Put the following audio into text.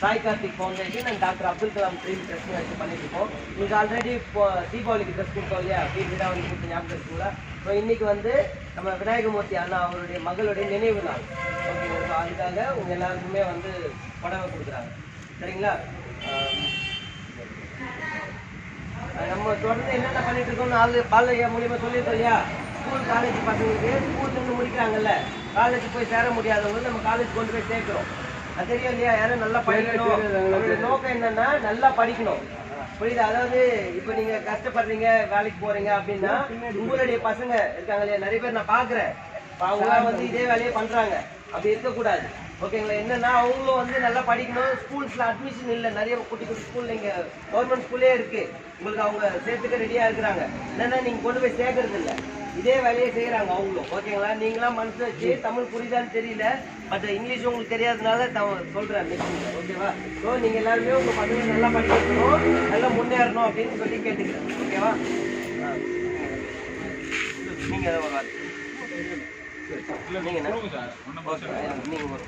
Sai Karthik foundation and doctor Abdul Kalam dream trust வச்சு பண்ணிட்டு இருக்கோம் உங்களுக்கு ஆல்ரெடி இப்போ தீபாவளிக்கு ட்ரெஸ் கொடுத்தோம் இல்லையா? வீடு வீடாக வந்து கொடுத்து ஞாபகம் இருக்குங்களா ஸோ இன்னைக்கு வந்து நம்ம விநாயகமூர்த்தி அண்ணா அவருடைய மகளுடைய நினைவு நாள். ஓகேங்களா ஸோ அதுக்காக உங்கள் எல்லாருக்குமே வந்து புடவை கொடுக்குறாங்க. சரிங்களா? நம்ம தொடர்ந்து என்னென்ன பண்ணிட்டு இருக்கோம் நாலு பாலையா மூலியமாக சொல்லியிருக்கோம் இல்லையா? ஸ்கூல் காலேஜ் பசங்களுக்கு ஸ்கூல்லேருந்து முடிக்கிறாங்கல்ல. காலேஜ் போய் சேர முடியாதவங்க நம்ம காலேஜ் கொண்டு போய் சேர்க்குறோம். அது தெரியும் இல்லையா? யாரும் நல்லா படிக்கணும். அவங்களுடைய நோக்கம் என்னன்னா நல்லா படிக்கணும். புரியுது? அதாவது இப்போ நீங்க கஷ்டப்படுறீங்க வேலைக்கு போறீங்க அப்படின்னா உங்களுடைய பசங்க இருக்காங்க இல்லையா? நிறைய பேர் நான் பாக்குறேன் அவங்களாம் வந்து இதே வேலையை பண்றாங்க. அப்படி இருக்கக்கூடாது. ஓகேங்களா? என்னன்னா அவங்களும் வந்து நல்லா படிக்கணும். ஸ்கூல்ஸ்ல அட்மிஷன் இல்லை. நிறைய குட்டி குட்டி ஸ்கூல் நீங்க கவர்மெண்ட் ஸ்கூல்லே இருக்கு. உங்களுக்கு அவங்க சேர்த்துக்க ரெடியா இருக்கிறாங்க. என்னன்னா நீங்க கொண்டு போய் சேர்க்கறது இல்ல. இதே வேலையை செய்யறாங்க அவங்களும். ஓகேங்களா நீங்களாம் மனசு வச்சு தமிழ் புரியுதான்னு தெரியல. பட் இங்கிலீஷ் உங்களுக்கு தெரியாதனால த- மிஸ்ஸிங்க ஓகேவா ஸோ நீங்க எல்லாருமே உங்க பசங்க நல்லா படிக்கணும். நல்லா முன்னேறணும் அப்படின்னு சொல்லி கேட்டுக்கிறேன். ஓகேவா ஆ. நீங்க ஏதாவது ஒரு வார்த்தை. நீங்க என்ன? ஓகே, நீங்க ஒரு